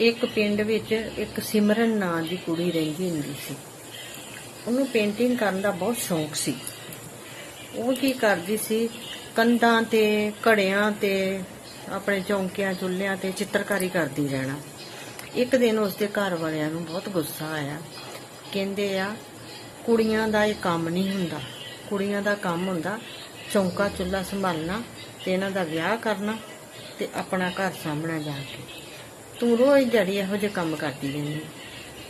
ਇੱਕ ਪਿੰਡ ਵਿੱਚ ਇੱਕ ਸਿਮਰਨ ਨਾਂ ਦੀ ਕੁੜੀ ਰਹਿੰਦੀ ਹੁੰਦੀ ਸੀ। ਉਹਨੂੰ ਪੇਂਟਿੰਗ ਕਰਨ ਦਾ ਬਹੁਤ ਸ਼ੌਂਕ ਸੀ। ਉਹ ਕੀ ਕਰਦੀ ਸੀ, ਕੰਧਾਂ ਤੇ, ਘੜਿਆਂ ਤੇ, ਆਪਣੇ ਚੌਂਕਿਆਂ, ਚੁੱਲ੍ਹਿਆਂ ਤੇ ਚਿੱਤਰਕਾਰੀ ਕਰਦੀ ਰਹਿਣਾ। ਇੱਕ ਦਿਨ ਉਸਦੇ ਘਰ ਵਾਲਿਆਂ ਨੂੰ ਬਹੁਤ ਗੁੱਸਾ ਆਇਆ। ਕਹਿੰਦੇ ਆ, ਕੁੜੀਆਂ ਦਾ ਇਹ ਕੰਮ ਨਹੀਂ ਹੁੰਦਾ। ਕੁੜੀਆਂ ਦਾ ਕੰਮ ਹੁੰਦਾ ਚੌਂਕਾ ਚੁੱਲ੍ਹਾ ਸੰਭਾਲਣਾ ਤੇ ਇਹਨਾਂ ਦਾ ਵਿਆਹ ਕਰਨਾ ਤੇ ਆਪਣਾ ਘਰ ਸਾਂਭਣਾ ਜਾ ਕੇ। ਤੂੰ ਰੋਜ਼ ਜੜੀ ਇਹੋ ਜਿਹੇ ਕੰਮ ਕਰਦੀ ਰਹਿੰਦੀ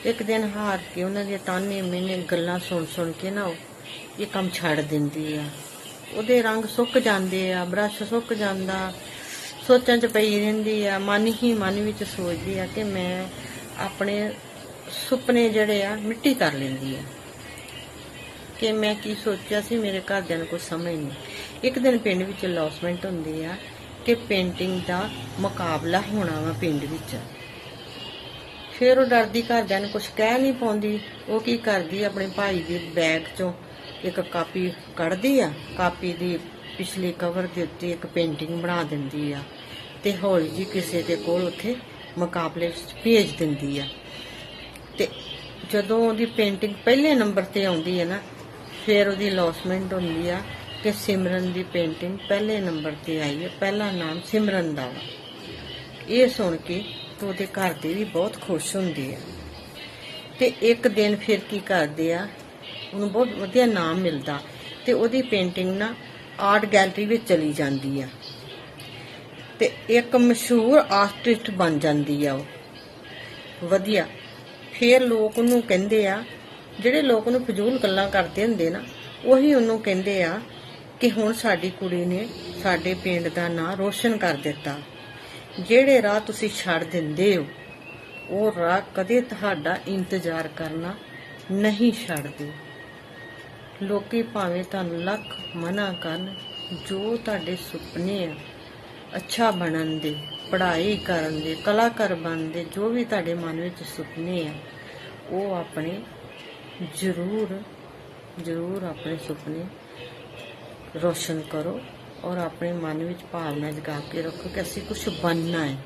ਇੱਕ ਦਿਨ ਹਾਰ ਕੇ ਉਹਨਾਂ ਦੇ ਤਾਨੇ ਮੈਨੇ ਗੱਲਾਂ ਸੁਣ ਸੁਣ ਕੇ ਨਾ ਇਹ ਕੰਮ ਛੱਡ ਦਿੰਦੀ ਆ। ਉਹਦੇ ਰੰਗ ਸੁੱਕ ਜਾਂਦੇ ਆ, ਬਰਸ਼ ਸੁੱਕ ਜਾਂਦਾ, ਸੋਚਾਂ 'ਚ ਪਈ ਰਹਿੰਦੀ ਆ, ਮਨ ਹੀ ਮਨ ਵਿੱਚ ਸੋਚਦੀ ਆ ਕਿ ਮੈਂ ਆਪਣੇ ਸੁਪਨੇ ਜਿਹੜੇ ਆ ਮਿੱਟੀ ਕਰ ਲੈਂਦੀ ਆ। ਕਿ ਮੈਂ ਕੀ ਸੋਚਿਆ ਸੀ ਮੇਰੇ ਘਰਦਿਆਂ ਨੂੰ ਕੁਝ ਸਮਝ ਨਹੀਂ। ਇੱਕ ਦਿਨ ਪਿੰਡ ਵਿੱਚ ਲੌਸਮੈਂਟ ਹੁੰਦੀ ਆ ਕਿ ਪੇਂਟਿੰਗ ਦਾ ਮੁਕਾਬਲਾ ਹੋਣਾ ਵਾ ਪਿੰਡ ਵਿੱਚ। ਫਿਰ ਉਹ ਡਰਦੀ ਘਰਦਿਆਂ ਨੂੰ ਕੁਝ ਕਹਿ ਨਹੀਂ ਪਾਉਂਦੀ। ਉਹ ਕੀ ਕਰਦੀ, ਆਪਣੇ ਭਾਈ ਦੇ ਬੈਗ ਚੋਂ ਇੱਕ ਕਾਪੀ ਕੱਢਦੀ ਆ। ਕਾਪੀ ਦੀ ਪਿਛਲੇ ਕਵਰ ਦੇ ਉੱਤੇ ਇੱਕ ਪੇਂਟਿੰਗ ਬਣਾ ਦਿੰਦੀ ਆ ਤੇ ਹੌਲੀ ਜੀ ਕਿਸੇ ਦੇ ਕੋਲ ਉੱਥੇ ਮੁਕਾਬਲੇ ਵਿੱਚ ਭੇਜ ਦਿੰਦੀ ਆ। ਤੇ ਜਦੋਂ ਉਹਦੀ ਪੇਂਟਿੰਗ ਪਹਿਲੇ ਨੰਬਰ ਤੇ ਆਉਂਦੀ ਹੈ ਨਾ, ਫਿਰ ਉਹਦੀ ਲੌਸਮੈਂਟ ਹੁੰਦੀ ਆ। ਕਿ ਸਿਮਰਨ ਦੀ ਪੇਂਟਿੰਗ ਪਹਿਲੇ ਨੰਬਰ ਤੇ ਆਈ ਹੈ। ਪਹਿਲਾ ਨਾਮ ਸਿਮਰਨ ਦਾ ਵਾ। ਇਹ ਸੁਣ ਕੇ ਤੇ ਉਹਦੇ ਘਰ ਦੇ ਵੀ ਬਹੁਤ ਖੁਸ਼ ਹੁੰਦੇ ਆ ਤੇ ਇੱਕ ਦਿਨ ਫਿਰ ਕੀ ਕਰਦੇ ਆ, ਉਹਨੂੰ ਬਹੁਤ ਵਧੀਆ ਨਾਮ ਮਿਲਦਾ ਤੇ ਉਹਦੀ ਪੇਂਟਿੰਗ ਨਾ ਆਰਟ ਗੈਲਰੀ ਵਿੱਚ ਚਲੀ ਜਾਂਦੀ ਆ। ਤੇ ਇੱਕ ਮਸ਼ਹੂਰ ਆਰਟਿਸਟ ਬਣ ਜਾਂਦੀ ਆ ਉਹ। ਵਧੀਆ। ਫਿਰ ਲੋਕ ਉਹਨੂੰ ਕਹਿੰਦੇ ਆ, ਜਿਹੜੇ ਲੋਕ ਉਹਨੂੰ ਫਜ਼ੂਲ ਗੱਲਾਂ ਕਰਦੇ ਹੁੰਦੇ ਨਾ, ਉਹੀ ਉਹਨੂੰ ਕਹਿੰਦੇ ਆ ਕਿ ਹੁਣ ਸਾਡੀ ਕੁੜੀ ਨੇ ਸਾਡੇ ਪਿੰਡ ਦਾ ਨਾਂ ਰੋਸ਼ਨ ਕਰ ਦਿੱਤਾ। ਜਿਹੜੇ ਰਾਹ ਤੁਸੀਂ ਛੱਡ ਦਿੰਦੇ ਹੋ, ਉਹ ਰਾਹ ਕਦੇ ਤੁਹਾਡਾ ਇੰਤਜ਼ਾਰ ਕਰਨਾ ਨਹੀਂ ਛੱਡਦੇ। ਲੋਕੀ ਭਾਵੇਂ ਤੁਹਾਨੂੰ ਲੱਖ ਮਨਾ ਕਰਨ, ਜੋ ਤੁਹਾਡੇ ਸੁਪਨੇ ਆ, ਅੱਛਾ ਬਣਨ ਦੇ, ਪੜ੍ਹਾਈ ਕਰਨ ਦੇ, ਕਲਾਕਾਰ ਬਣਨ ਦੇ, ਜੋ ਵੀ ਤੁਹਾਡੇ ਮਨ ਵਿੱਚ ਸੁਪਨੇ ਆ, ਉਹ ਆਪਣੇ ਜ਼ਰੂਰ ਜ਼ਰੂਰ ਆਪਣੇ ਸੁਪਨੇ ਰੋਸ਼ਨ ਕਰੋ ਔਰ ਆਪਣੇ ਮਨ ਵਿੱਚ ਭਾਵਨਾ ਜਗਾ ਕੇ ਰੱਖੋ ਕਿ ਅਸੀਂ ਕੁਝ ਬਣਨਾ ਹੈ।